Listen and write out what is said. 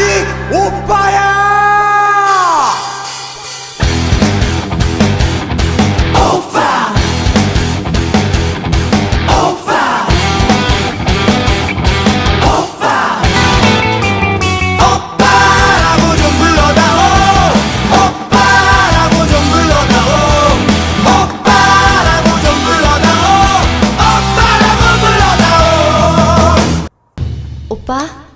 아직 오빠야! 오빠! 오빠! 오빠! 오빠라고 좀 불러다오! 오빠라고 좀 불러다오! 오빠라고 좀 불러다오! 오빠라고 불러다오! 오빠?